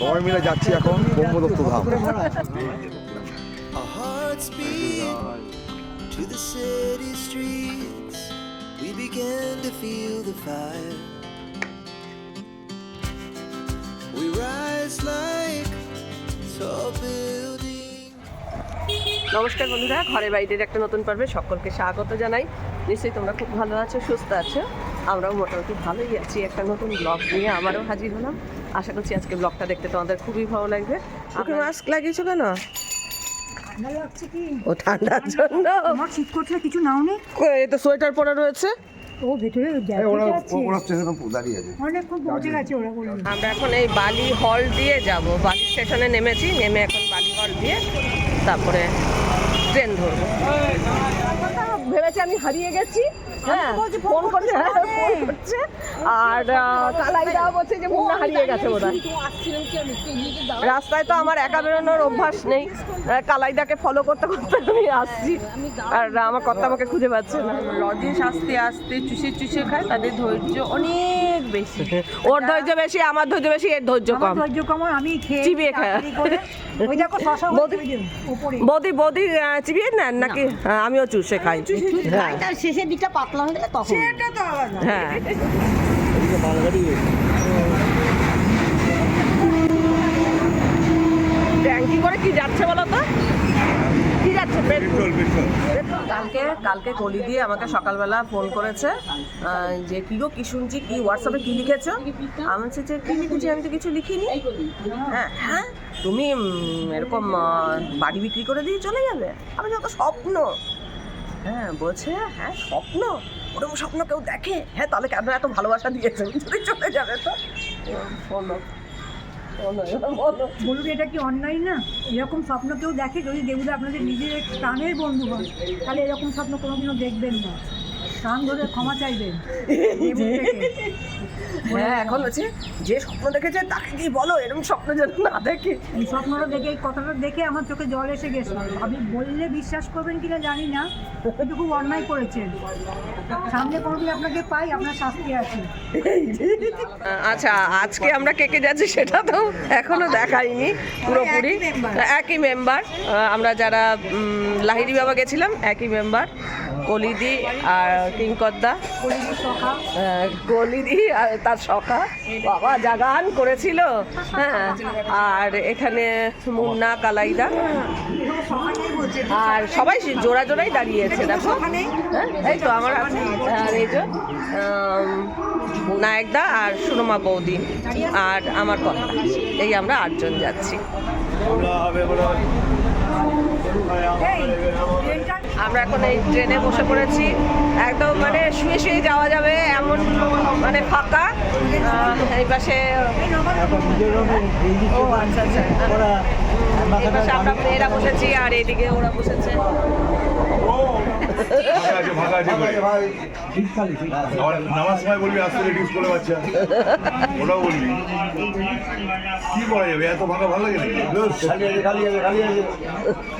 সবাই মিলে যাচ্ছি এখন ব্রহ্মদত্ত ধাম to the city streets. We began to feel the fire. We rise like tall buildings. নমস্কার বন্ধুরা, ঘরের বাইরের একটা নতুন পর্বে সকলকে স্বাগত জানাই নিশ্চয়ই তোমরা খুব ভালো আছো, সুস্থ আছো আমরাও মোটামুটি ভালোই আছি একটা নতুন ব্লগ নিয়ে আমারও হাজির হলাম আশা করছি আজকে ব্লগটা দেখতে তোমাদের খুবই ভালো লাগবে ওকে মাস্ক লাগিয়েছো কেন ঠান্ডা লাগছে কি ও ঠান্ডার জন্য আমার শীত করছে কিছু নাও নি এই তো সোয়েটার পরা রয়েছে ও ভেতরে আমরা এখন এই বালি হল দিয়ে যাব বালি স্টেশনে নেমেছি নেমে এখন বালি হল দিয়ে তারপরে ট্রেন ধরবো ভেবেছি আমি হারিয়ে গেছি হ্যাঁ ফোন করছে হ্যাঁ, ফোন করছে। আর আহ, বলছে যে মুন্না হারিয়ে গেছে বোধ রাস্তায় তো আমার একা বেরোনোর অভ্যাস নেই। কালাইদাকে ফলো করতে করতে আমি আসছি। আর আমার কর্তা আমাকে খুঁজে পাচ্ছে না। লজেন্স আস্তে আস্তে চুষে চুষে খায় তাদের ধৈর্য অনেক বেশি। ওর ধৈর্য বেশি আমার ধৈর্য বেশি এর ধৈর্য কম। ধৈর্য কম আমি খেয়ে চিবিয়ে খায়। বৌদি- বৌদি চিবিয়ে নেন নাকি? হ্যাঁ, আমিও চুষে খাই। হ্যাঁ। তার শেষের দিকটা পাতলা হয়ে গেলে তখন। হ্যাঁ। ট্যাঙ্কি করে কি যাচ্ছে বলো তো? কি যাচ্ছে? পেট্রোল কালকে কালকে কলি দিয়ে আমাকে সকালবেলা ফোন করেছে যে কি গো কি শুনছি কি হোয়াটসঅ্যাপে কি লিখেছো? আমি যে কি লিখেছি? আমি তো কিছু লিখিনি। হ্যাঁ। হ্যাঁ? তুমি এরকম বাড়ি বিক্রি করে দিয়ে চলে যাবে? আমি যত স্বপ্ন। হ্যাঁ বলছে হ্যাঁ স্বপ্ন? ওরকম স্বপ্ন কেউ দেখে? হ্যাঁ তাহলে কেন এত ভালোবাসা দিয়েছে? যদি চলে যাবে তো? বলো। বলুন এটা কি অন্যায় না? এরকম স্বপ্ন কেউ দেখে? যদি দেবুদা আপনাদের নিজের প্রাণের বন্ধু হন, তাহলে এরকম স্বপ্ন কোনোদিনও দেখবেন না। প্রাণ ধরে ক্ষমা চাইবেন হ্যাঁ এখন হচ্ছে যে স্বপ্ন দেখেছে তাকে কি বলো এরকম স্বপ্ন যেন না দেখে। এই স্বপ্নটা দেখে এই কথাটা দেখে আমার চোখে জল এসে গেছে। আমি বললে বিশ্বাস করবেন কিনা জানি না কিন্তু খুব অন্যায় করেছেন সামনে কোনোদিন আপনাকে পাই আপনার শাস্তি আছে। আচ্ছা আজকে আমরা কে কে যাচ্ছি সেটা তো এখনও দেখাইনি পুরোপুরি। একই মেম্বার আমরা যারা লাহিড়ি বাবা গেছিলাম একই মেম্বার কলিদি আর কলিজুর কলিদি আর তার সখা। বাবা জাগান করেছিল। হ্যাঁ আর এখানে মুন্না কালাইদা। আর সবাই জোড়া জোড়াই দাঁড়িয়েছে দেখো। হ্যাঁ, এই তো আমার এই যে নায়কদা আর সুরমা বৌদি আর আমার কথা এই আমরা আটজন যাচ্ছি। আমরা এখন এই ট্রেনে বসে পড়েছি। একদম মানে শুয়ে শুয়ে যাওয়া যাবে এমন মানে ফাঁকা। এই পাশে ও আচ্ছা আচ্ছা। এই পাশে আমরা মেয়েরা বসেছি আর এইদিকে ওরা বসেছে। ফাঁকা আছে ফাঁকা আছে বলে আবার নামার সময় বলবি আসতে লেডিস করে। বাচ্চা ওটাও বলবি কি করা যাবে এত ফাঁকা ভালো লাগে নাকি ভাবতে পারিনি যে করলে এক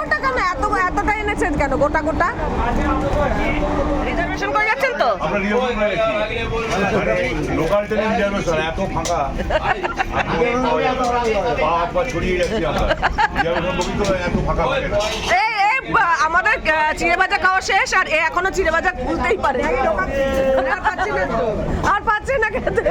এত এতটা এনেছেন কেন? গোটা গোটা? রিজার্ভেশন করে যাচ্ছেন তো? আমরা রিজার্ভেশন করে গেছি লোকাল ট্রেনে রিজার্ভেশন এত ফাঁকা। হাত ছড়িয়ে যাচ্ছি আমরা। রিজার্ভেশন বলি তো এত ফাঁকা থাকে না বা- আমাদের চিড়ে ভাজা খাওয়া শেষ আর এ এখনও চিড়ে ভাজা খুলতেই পারে আর পাচ্ছি। না খেতে।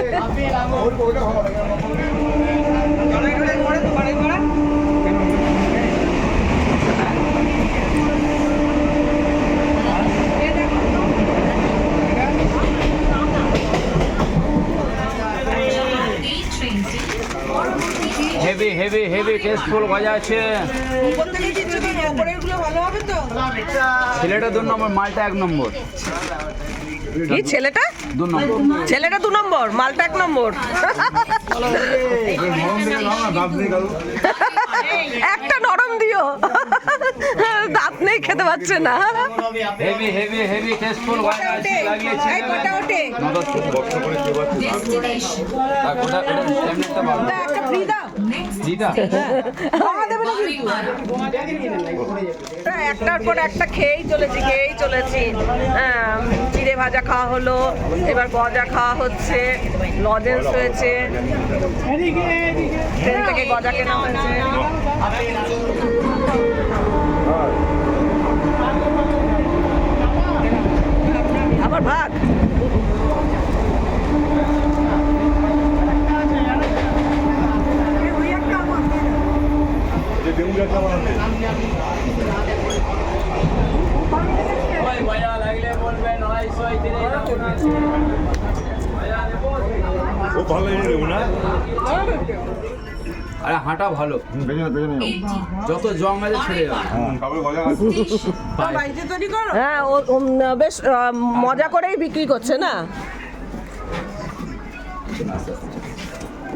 হেভি হেভি হেভি টেস্টফুল গজা আছে ছেলেটা দু নম্বর মালটা এক নম্বর। কি ছেলেটা? দু নম্বর। ছেলেটা দু নম্বর মালটা এক নম্বর। একটা নরম দিও। দাঁত নেই খেতে পারছে না। হেভি হেভি হেভি টেস্টফুল আইসি লাগিয়েছি। একটা ফ্রি দাও। কিন্তু। হ্যাঁ, একটার পর একটা খেয়েই চলেছি খেয়েই চলেছি। হ্যাঁ, চিড়ে ভাজা খাওয়া হলো এবার গজা খাওয়া হচ্ছে লজেন্স হয়েছে। ট্রেন থেকে গজা কেনা হয়েছে আবার ভাগ ওই একটা আমার যে ডেঙ্গু জ্বরটা বানাতে ওই মজা লাগলে বলবেন আড়াইশো তিরিশ ও ভালো লেগে দেবো না হাঁটা ভালো। যত জং আছে ছেড়ে যাবে হ্যাঁ হ্যাঁ ও বেশ মজা করেই বিক্রি করছে না?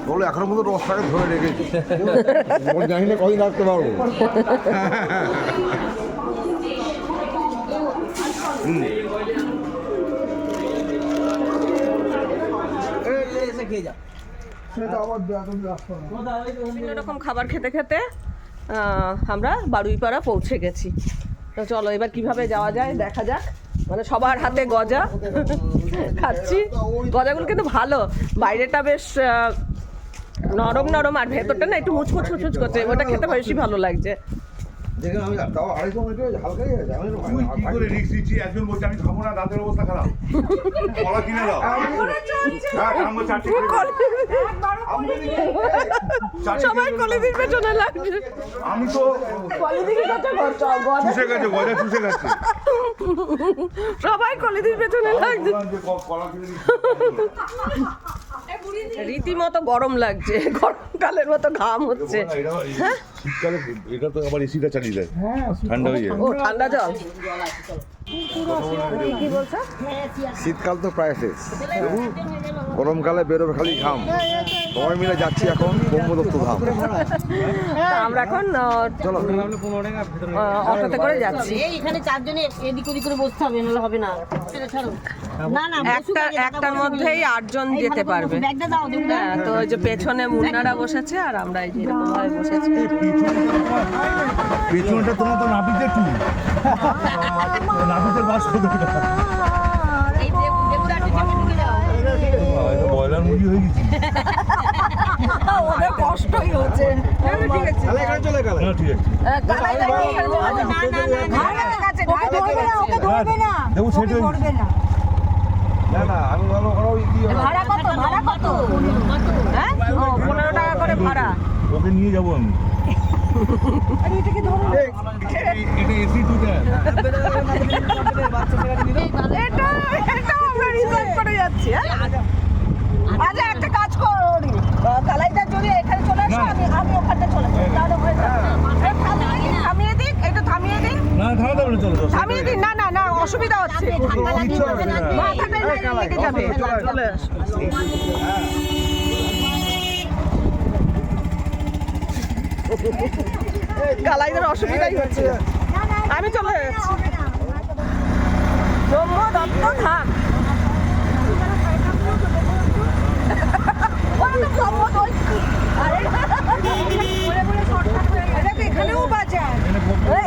বলে এখনও মতো রসটাকে ধরে রেখেছি। জানি না কদিন রাখতে পারব। বিভিন্ন রকম খাবার খেতে খেতে আমরা বারুইপাড়া পৌঁছে গেছি। তো চলো, এবার কীভাবে যাওয়া যায় দেখা যাক। মানে সবার হাতে গজা। খাচ্ছি। গজাগুলো কিন্তু ভালো। বাইরেটা বেশ নরম নরম আর ভেতরটা না একটু মুচমুচ মুচমুচ করছে। ওটা খেতে বেশি ভালো লাগছে। দেখে আমি তাও আড়াইশো মিনিট হালকাই আছে আমি কি করে রিক্স দিচ্ছি একজন বলছে আমি খাব না দাঁতের অবস্থা খারাপ। কলা কিনে দাও। হ্যাঁ সবাই। কলিদির পেছনে লাগছে আমি তো কলিদির কাছে গজা চুষে গেছে গজা চুষে গেছে। সবাই কলিদির পেছনে লাগছে। কলা কিনে রীতিমতো গরম লাগছে গরমকালের মতো ঘাম হচ্ছে। এটা তো আবার এসিটা চালিয়ে দেয় ঠান্ডা হয়ে যায়। ও ঠান্ডা জল? শীতকাল তো প্রায় শেষ। দেখুন গরমকালে বেরোবে খালি ঘাম। সবাই মিলে যাচ্ছি এখন ব্রহ্মদত্ত ধাম। আমরা এখন চলো। অটোতে করে যাচ্ছি। এখানে চারজনে এদিক ওদিক করে বসতে হবে নাহলে হবে না। একটা একটার মধ্যেই আটজন যেতে পারবে। হ্যাঁ তো ওই যে পেছনে মুন্নারা বসেছে আর আমরা এই যে এরকম ভাবে বসেছি। পেছনটা তোমার তো নাপিতে টু নাপিতের বাস করতে এই দেবু- দেবুদা একটু চেপে ঢুকে যাও। বয়লার হয়ে গেছি। ওদের কষ্টই হচ্ছে। ঠিক আছে। তাহলে এখানে চলে গেলে। ঠিক আছে। কালাই দাঁড়িয়ে এখানে বসে আছে। না, না, না, না। ঘাড় লেগে গেছে, ঘাড় লেগে ধরবে না, গেছে। ওকে ধরবে না দেখো সেটা ওকে ধরবে না। না না আমি ভালো করো দিয়ে ভাড়া কত ভাড়া কত? হ্যাঁ? টাকা করে ভাড়া। ওকে নিয়ে যাব আমি। আরে এটাকে ধরো এটা এসি টু এটা এটা আমরা রিজার্ভ করে যাচ্ছি হ্যাঁ? আচ্ছা একটা কাজ করি কালাইটা যদি এখানে চলে আসো আমি আমি ওখানে চলে যাই তাহলে হয়ে যাবে। থামিয়ে দিন, একটু থামিয়ে দিন না না চলো চলো থামিয়ে দিন না না না অসুবিধা হচ্ছে। ধাক্কা লাগিয়ে যাবে না। মাথাটা লেগে যাবে। চলে কালাইদের অসুবিধাই হচ্ছে। আমি চলে যাচ্ছি। ব্রহ্ম দত্ত ওটা তো ব্রহ্ম দৈত্য। আরে, এটা তো এখানেও বাজার এ,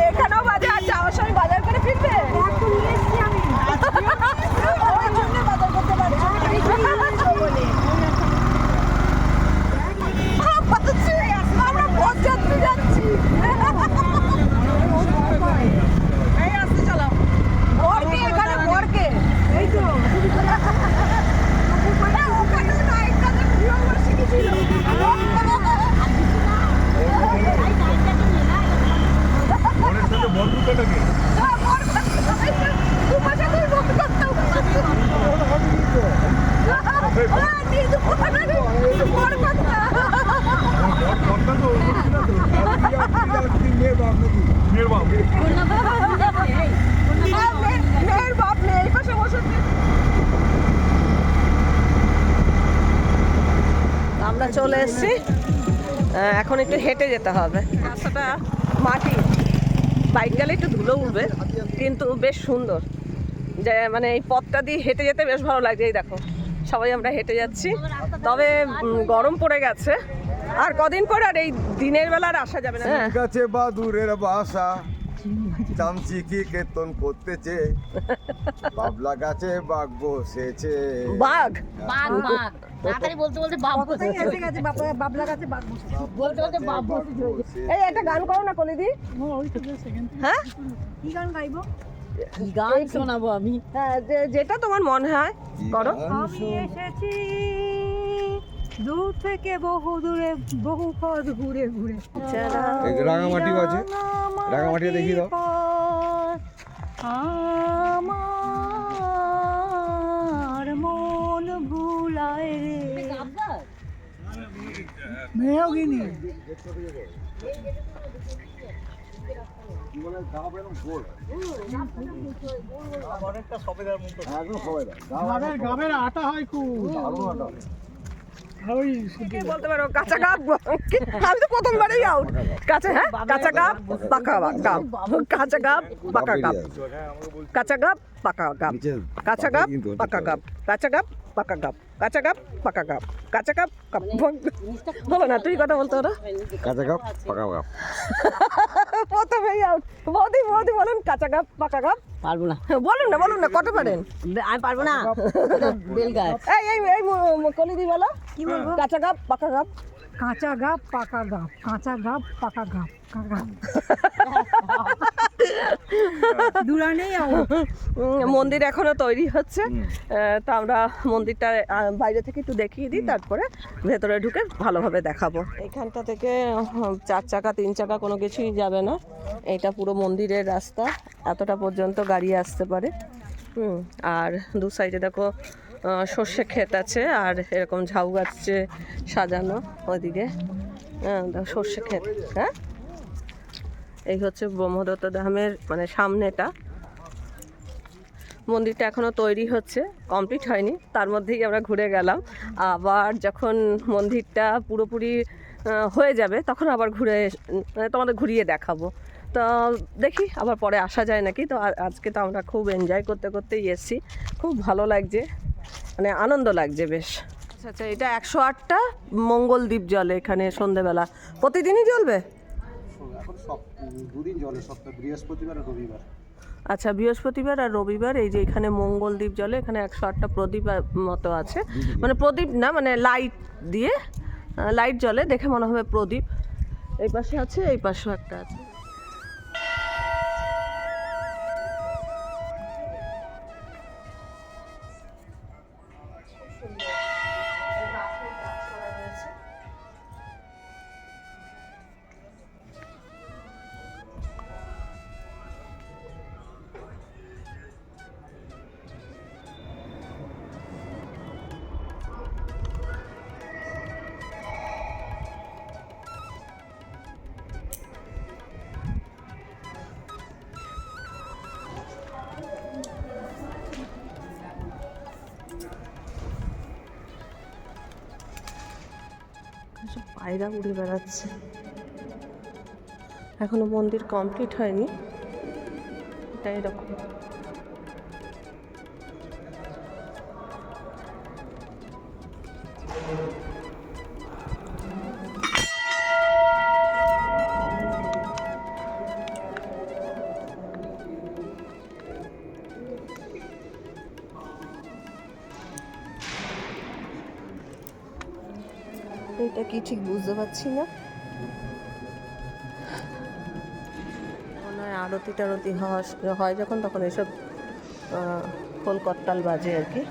এখানেও বাজার আর যাওয়ার সময় বাজার করে ফিরবে ব্যাগ তো নিয়ে এসছি আমি ওই জন্য বাজার করতে পারছ পাচ্ছি, আমরা বরযাত্রী যাচ্ছি এই আসতে চলো বরকে এখানে বরকে চলে এসেছি আহ, এখন একটু হেঁটে যেতে হবে। রাস্তাটা মাটি। বাইক গেলে একটু ধুলো উঠবে কিন্তু বেশ সুন্দর। যে মানে এই পথটা দিয়ে হেঁটে যেতে বেশ ভালো লাগছে, এই দেখো। সবাই আমরা হেঁটে যাচ্ছি। তবে গরম পড়ে গেছে। আর কদিন পর আর এই দিনের বেলা আর আসা যাবে না। হ্যাঁ বা বাদুরের বাসা। চামচি কি কেতন করতেছে। বাবলা গাছে বাঘ বসেছে। বাঘ? বাঘ বাঘ। তাড়াতাড়ি বলতে বলতে বাপ কোথায় এসে গেছে বাবলা গাছে বাঘ বসে বলতে বলতে বাপ এই একটা গান করো না কলিদি। হ্যাঁ? কি গান গাইবো? গান? শোনাবো আমি। হ্যাঁ যেটা তোমার মনে হয় করো। আমি এসেছি। দূর থেকে বহু দূরে বহু পথ ঘুরে ঘুরে। এই রাঙামাটিও আছে রাঙামাটিও দেখিয়ে দাও। আমার মন ভুলায় রে। মেয়গিনি গ্রামের আটা হয় খুব। কে বলতে পারো কাঁচা গাব আমি তো প্রথমবারই আউট কাঁচা হ্যাঁ? কাঁচা গাব পাকা গাব কাঁচা গাব পাকা গাব কাঁচা গাব পাকা গাব কাঁচা গাব পাকা গাব কাঁচা গাব পাকা গাব কাঁচা গাব পাকা গাব কাঁচা গাব কাপ। বলো না তুই কথা বলতে ওরা কাঁচা কাপ পাকা কাপ। প্রথমেই আউট বৌদি বৌদি বলুন কাঁচা গাপ পাকা গাব পারব না। বলুন না বলুন না কত পারেন? আমি পারব না। বেল গাছ। এই এই এই কলিদি বলো। কি বলব? কাঁচা গাপ পাকা গাব কাঁচা গাপ পাকা গাপ কাঁচা গাপ পাকা গাপ কাকা দুরানেই মন্দির এখনও তৈরি হচ্ছে। তা আমরা মন্দিরটা বাইরে থেকে একটু দেখিয়ে দিই তারপরে ভেতরে ঢুকে ভালোভাবে দেখাবো। এখানটা থেকে চার চাকা তিন চাকা কোনো কিছুই যাবে না। এটা পুরো মন্দিরের রাস্তা এতটা পর্যন্ত গাড়ি আসতে পারে। হুম আর দু সাইডে দেখো সর্ষে ক্ষেত আছে আর এরকম ঝাউ গাছে সাজানো ওইদিকে। হ্যাঁ, সর্ষে ক্ষেত হ্যাঁ? এই হচ্ছে ব্রহ্মদত্ত ধামের মানে সামনেটা। মন্দিরটা এখনও তৈরি হচ্ছে, কমপ্লিট হয়নি, তার মধ্যেই আমরা ঘুরে গেলাম। আবার যখন মন্দিরটা পুরোপুরি হয়ে যাবে, তখন আবার ঘুরে মানে তোমাদের ঘুরিয়ে দেখাবো। তো দেখি আবার পরে আসা যায় নাকি। তো আজকে তো আমরা খুব এনজয় করতে করতেই এসেছি। খুব ভালো লাগছে মানে আনন্দ লাগছে বেশ। আচ্ছা আচ্ছা এটা একশো আটটা মঙ্গল দ্বীপ জলে এখানে সন্ধেবেলা। প্রতিদিনই জ্বলবে? সব দুদিন জলে সপ্তাহ বৃহস্পতিবার আর রবিবার। আচ্ছা বৃহস্পতিবার আর রবিবার এই যে এখানে মঙ্গলদ্বীপ জলে এখানে একশো আটটা প্রদীপ মতো আছে। মানে প্রদীপ না মানে লাইট দিয়ে লাইট জলে দেখে মনে হবে প্রদীপ। এই পাশে আছে এই পাশেও একটা আছে। পায়রা উড়ে বেড়াচ্ছে। এখনও মন্দির কমপ্লিট হয়নি এটা এরকম। এটা কি ঠিক বুঝতে পারছি না? মনে হয় আরতি টারতি হয় যখন তখন এসব করতাল বাজে আর কি।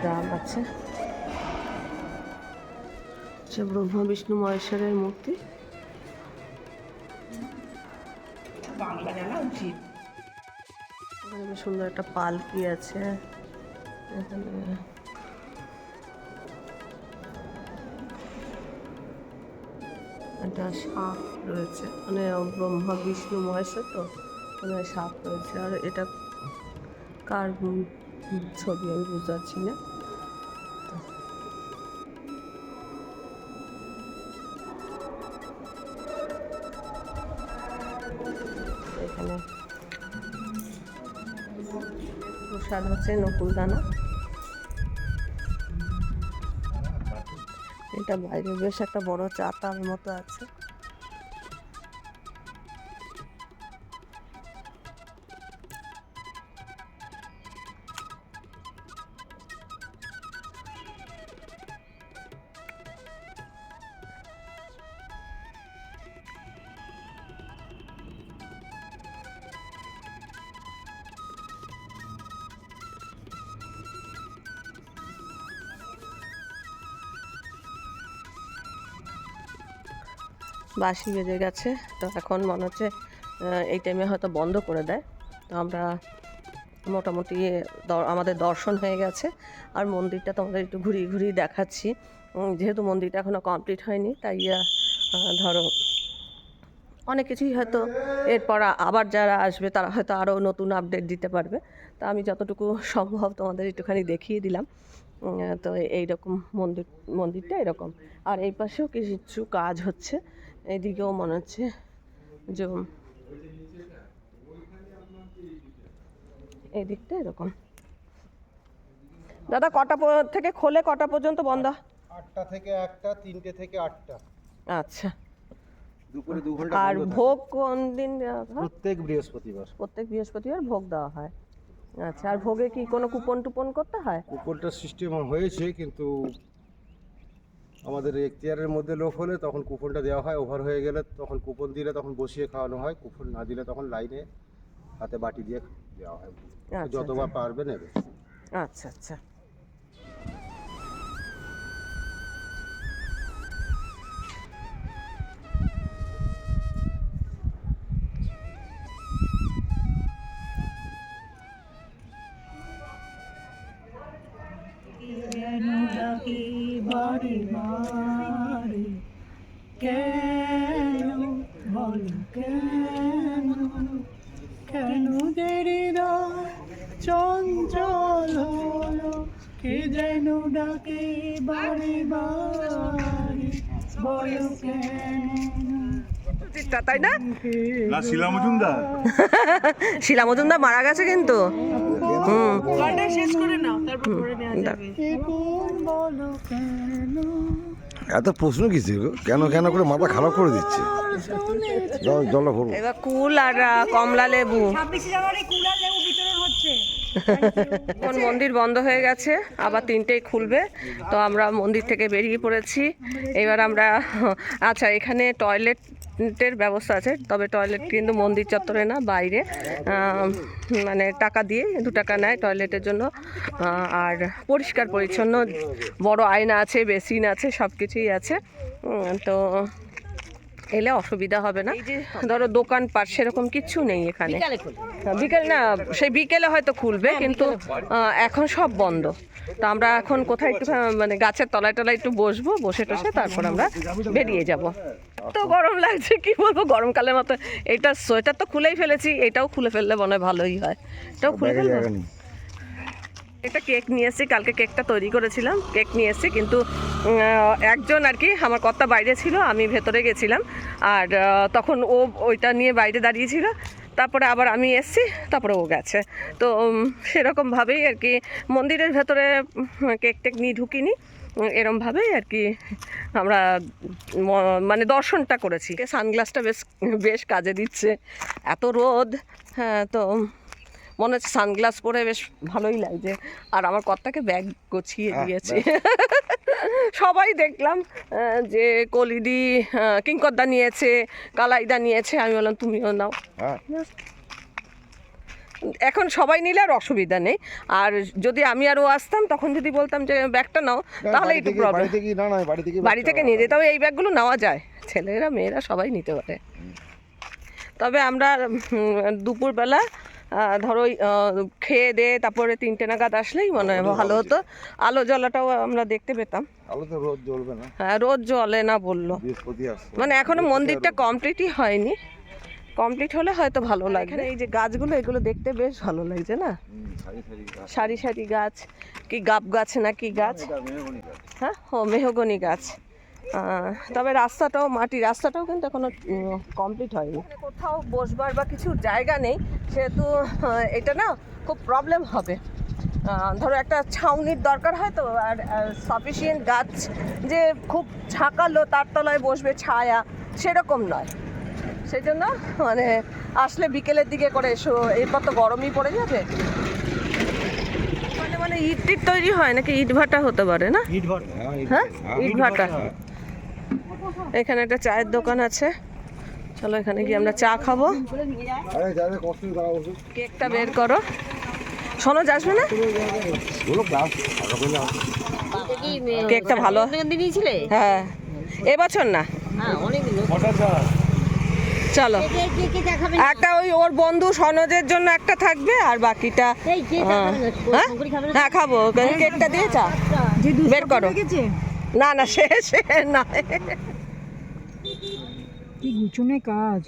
গ্রাম আছে। হচ্ছে ব্রহ্মা বিষ্ণু মহেশ্বরের মূর্তি। এখানে বেশ সুন্দর একটা পালকি আছে। এখানে একটা সাপ রয়েছে। মানে ব্রহ্মা, বিষ্ণু, মহেশ্বর তো মানে সাপ রয়েছে। আর এটা কার ছবি আমি বুঝাচ্ছি না। এখানে প্রসাদ হচ্ছে নকুল দানা। এটা বাইরে বেশ একটা বড় চা চাতার মতো আছে। বাঁশি বেজে গেছে। তো এখন মনে হচ্ছে এই টাইমে হয়তো বন্ধ করে দেয়। তো আমরা মোটামুটি আমাদের দর্শন হয়ে গেছে। আর মন্দিরটা তোমাদের একটু ঘুরিয়ে ঘুরিয়ে দেখাচ্ছি। যেহেতু মন্দিরটা এখনও কমপ্লিট হয়নি, তাই ধরো অনেক কিছুই হয়তো এরপর আবার যারা আসবে, তারা হয়তো আরও নতুন আপডেট দিতে পারবে। তা আমি যতটুকু সম্ভব তোমাদের একটুখানি দেখিয়ে দিলাম। তো এইরকম মন্দির, মন্দিরটা এরকম। আর এই পাশেও কিছু কাজ হচ্ছে। এদিকেও মনে হচ্ছে যে এই দিকটা এরকম। দাদা কটা থেকে খোলে কটা পর্যন্ত বন্ধ? আটটা থেকে একটা তিনটে থেকে আটটা। আচ্ছা। দুপুরে দু ঘণ্টা আর ভোগ কোন দিন দেওয়া হয়? প্রত্যেক বৃহস্পতিবার। প্রত্যেক বৃহস্পতিবার ভোগ দেওয়া হয়। আচ্ছা আর ভোগে কি কোনো কুপন টুপন করতে হয়? কুপনটা সিস্টেম হয়েছে কিন্তু আমাদের এখতিয়ারের মধ্যে লোক হলে তখন কুপনটা দেওয়া হয় ওভার হয়ে গেলে তখন কুপন দিলে তখন বসিয়ে খাওয়ানো হয় কুপন না দিলে তখন লাইনে হাতে বাটি দিয়ে দেওয়া হয়। যতবার পারবে নেবে আচ্ছা আচ্ছা। কেন কেন বল কেন? চঞ্চল হলো কে যেন ডাকে বারে বারে। বল কেন? তাই না? না শিলা মজুমদার। শিলা মজুমদার মারা গেছে কিন্তু। হুম। কোন বলো কেন? এত প্রশ্ন কি ছিল? কেন কেন করে মাথা খারাপ করে দিচ্ছে? জল জলে এবার কুল আর কমলা লেবু। এখন মন্দির বন্ধ হয়ে গেছে আবার তিনটেই খুলবে। তো আমরা মন্দির থেকে বেরিয়ে পড়েছি। এবার আমরা আচ্ছা এখানে টয়লেটের ব্যবস্থা আছে, তবে টয়লেট কিন্তু মন্দির চত্বরে না, বাইরে। মানে টাকা দিয়ে দু টাকা নেয় টয়লেটের জন্য। আর পরিষ্কার পরিচ্ছন্ন বড় আয়না আছে বেসিন আছে সব কিছুই আছে তো এলে অসুবিধা হবে না। ধরো দোকানপাট সেরকম কিচ্ছু নেই এখানে। হ্যাঁ, বিকেল না সেই বিকেলে হয়তো খুলবে কিন্তু এখন সব বন্ধ। তো আমরা এখন কোথায় একটু মানে গাছের তলায় টলায় একটু বসবো বসে টসে তারপর আমরা বেরিয়ে যাব। তো গরম লাগছে কি বলব গরমকালের মতো। এটা সোয়েটার তো খুলেই ফেলেছি এটাও খুলে ফেললে মনে হয় ভালোই হয়। এটাও খুলে ফেলব? একটা কেক নিয়ে এসেছি, কালকে কেকটা তৈরি করেছিলাম, কেক নিয়ে এসেছি, কিন্তু একজন আর কি আমার কর্তা বাইরে ছিল, আমি ভেতরে গেছিলাম, আর তখন ও ওইটা নিয়ে বাইরে দাঁড়িয়েছিল, তারপরে আবার আমি এসেছি, তারপরে ও গেছে। তো সেরকমভাবেই আর কি, মন্দিরের ভেতরে কেক টেক নিয়ে ঢুকিনি এরমভাবেই আর কি আমরা মানে দর্শনটা করেছি। সানগ্লাসটা বেশ বেশ কাজে দিচ্ছে, এত রোদ হ্যাঁ তো মনে হচ্ছে সানগ্লাস পরে বেশ ভালোই লাগছে। আর আমার কর্তাকে ব্যাগ গুছিয়ে দিয়েছে। সবাই দেখলাম যে কলিদি আহ, কিঙ্করদা নিয়েছে কালাইদা নিয়েছে। আমি বললাম তুমিও নাও। এখন সবাই নিলে আর অসুবিধা নেই। আর যদি আমি আরও আসতাম তখন যদি বলতাম যে ব্যাগটা নাও তাহলে একটু প্রবলেম বাড়ি থেকে নিয়ে যেতে হবে। এই ব্যাগগুলো নেওয়া যায়। ছেলেরা মেয়েরা সবাই নিতে পারে। তবে আমরা দুপুরবেলা ধরো ওই, খেয়ে দিয়ে তারপরে তিনটে নাগাদ আসলেই মনে হয় ভালো হতো। আলো জ্বলাটাও আমরা দেখতে পেতাম। আলো রোদ জ্বলবে না। হ্যাঁ রোদ জ্বলে না বলল। মানে এখনও মন্দিরটা কমপ্লিটই হয়নি। কমপ্লিট হলে হয়তো ভালো লাগবে। এই যে গাছগুলো এগুলো দেখতে বেশ ভালো লাগছে না? সারি সারি গাছ। কি গাব গাছ না কি গাছ। হ্যাঁ ও মেহগনি গাছ। তবে রাস্তাটাও মাটি রাস্তাটাও কিন্তু এখনও কমপ্লিট হয়নি। কোথাও বসবার বা কিছু জায়গা নেই সেহেতু এটা না খুব প্রবলেম হবে। ধরো একটা ছাউনির দরকার হয় তো আর সাফিসিয়েন্ট গাছ যে খুব ঝাঁকালো তার তলায় বসবে ছায়া সেরকম নয়। সেই জন্য মানে আসলে বিকেলের দিকে করে এসো এরপর তো গরমই পড়ে যাবে। মানে মানে ইট টিট তৈরি হয় নাকি ইট ভাটা হতে পারে না? ইট ভাটা হ্যাঁ ইট ভাটা। এখানে একটা চায়ের দোকান আছে। চলো এখানে গিয়ে আমরা চা খাব। কেকটা বের করো। সনোজ আসবে না। কেকটা ভালো। হ্যাঁ। এবছর না? চলো। একটা ওই ওর বন্ধু সনোজের জন্য একটা থাকবে, আর বাকিটা হ্যাঁ? হ্যাঁ খাব। কেকটা দিয়ে চা। বের করো। না না, সে সে না কি গুছনে কাজ?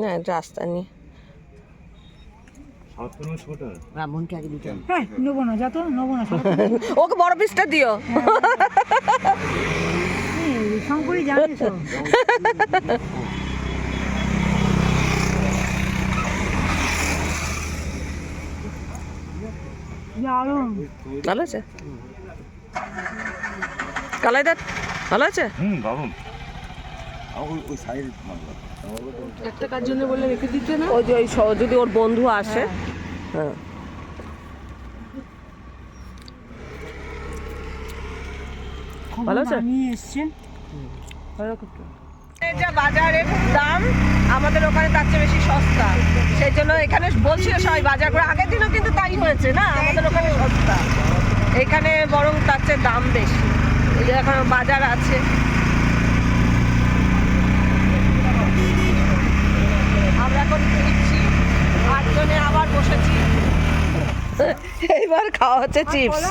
না রাস্তা নেই। হ্যাঁ নেব না যা তো নেব না ওকে বড় পিসটা দিও। শঙ্করই জানিস ভালো আছে? ভালো আছে? হুম বাবু। ওই ওই সাইড একটা কার জন্য বলে রেখে দিতে না? ওই যে ওই যদি ওর বন্ধু আসে। হ্যাঁ। ভালো আছে? নিয়ে এসছে যা বাজারের দাম আমাদের ওখানে তার চেয়ে বেশি সস্তা। সেই জন্য এখানে বলছিল সবাই বাজার করে। আগের দিনও কিন্তু তাই হয়েছে না? আমাদের ওখানে সস্তা। এখানে বরং তার চেয়ে দাম বেশি। এই এখন বাজার আছে আমরা এখন ফিরছি আটজনে আবার বসেছি। এইবার খাওয়া হচ্ছে চিপস।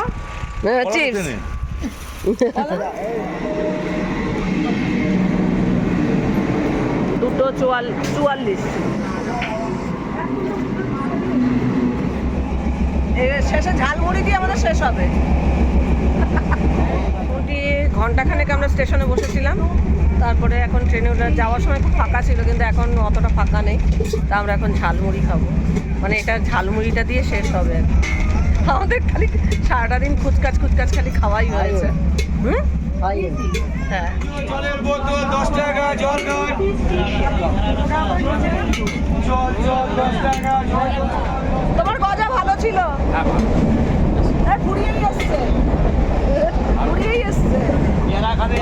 চিপস। দুটো চুয়াল চুয়াল্লিশ। শেষে ঝালমুড়ি দিয়ে আমাদের শেষ হবে। ঘন্টাখানেক আমরা স্টেশনে বসেছিলাম। তারপরে এখন ট্রেনে যাওয়ার সময় খুব ফাঁকা ছিল কিন্তু এখন অতটা ফাঁকা নেই। তা আমরা এখন ঝালমুড়ি খাব। মানে এটা ঝালমুড়িটা দিয়ে শেষ হবে আর আমাদের খালি সারাটা দিন খুচকাচ খুচকাচ খালি খাওয়াই হয়েছে। হুম? হ্যাঁ। তোমার গজা ভালো ছিল? এই ফুরিয়েই এসছে। এসছে। যারা খাবে।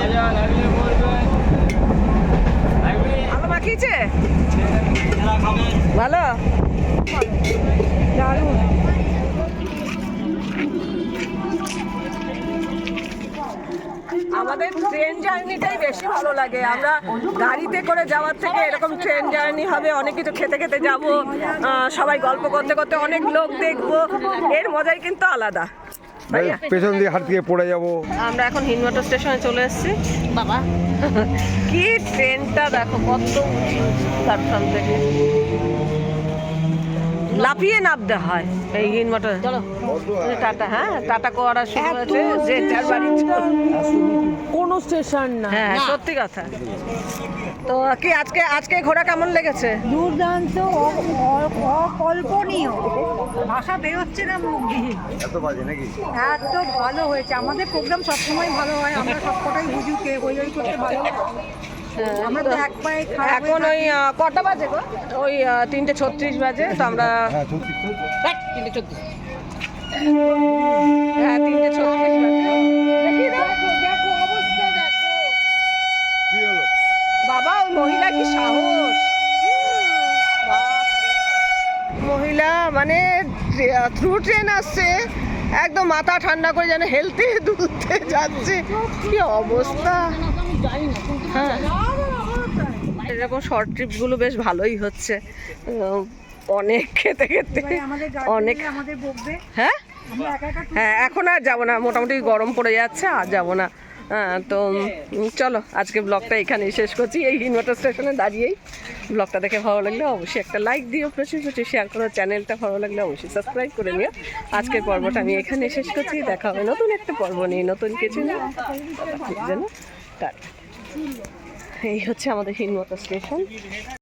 লাগলে ভালো? আমাদের ট্রেন জার্নিটাই বেশি ভালো লাগে। আমরা গাড়িতে করে যাওয়ার থেকে এরকম ট্রেন জার্নি হবে, অনেক কিছু খেতে খেতে যাব সবাই গল্প করতে করতে অনেক লোক দেখব। এর মজাই কিন্তু আলাদা? পেছন দিয়ে হাত দিয়ে পড়ে যাব। আমরা এখন হিনওয়াটা স্টেশনে চলে এসেছি। বাবা। কি ট্রেনটা দেখো কত প্ল্যাটফর্ম থেকে লাফিয়ে নামতে হয়। এই চলো। টাটা হ্যাঁ টাটা করা শুরু হয়েছে যে যার বাড়ি। কোনো স্টেশন না। হ্যাঁ সত্যি কথা। তো কি আজকে আজকে ঘোরা কেমন লেগেছে? দুর্দান্ত অকল্পনীয়। ভাষা বেরোচ্ছে না মুখ দিয়ে। এত বাজে নাকি? এত ভালো হয়েছে। আমাদের প্রোগ্রাম সবসময় ভালো হয় আমরা সবকটাই বুঝি কে ওই ওই করতে ভালো। আমরা তো এক পায়ে খারাপ হয়ে এখন ওই কটা বাজে গো? ওই তিনটে ছত্রিশ বাজে তো আমরা হ্যাঁ তিনটে হ্যাঁ তিনটে ছত্রিশ বাজে। দেখি দাও। দেখো অবস্থা দেখো। কি হলো? বাবা ওই মহিলা কি সাহস? মহিলা মানে থ্রু ট্রেন আসছে একদম মাথা ঠান্ডা করে যেন হেলতে দুলতে যাচ্ছে। কি অবস্থা? হ্যাঁ। এরকম শর্ট ট্রিপগুলো বেশ ভালোই হচ্ছে। অনেক খেতে খেতে অনেক হ্যাঁ? হ্যাঁ এখন আর যাব না মোটামুটি গরম পড়ে যাচ্ছে আর যাব না। হ্যাঁ তো চলো আজকে ব্লগটা এখানেই শেষ করছি। এই ইনভার্টার স্টেশনে দাঁড়িয়েই ব্লগটা দেখে ভালো লাগলে অবশ্যই একটা লাইক দিও প্রচুর প্রচুর শেয়ার করো চ্যানেলটা ভালো লাগলে অবশ্যই সাবস্ক্রাইব করে নিও। আজকের পর্বটা আমি এখানে শেষ করছি দেখা হবে নতুন একটা পর্ব নিয়ে নতুন কিছু নিয়ে। ততক্ষণের জন্য এই হচ্ছে আমাদের হিনমতো স্টেশন।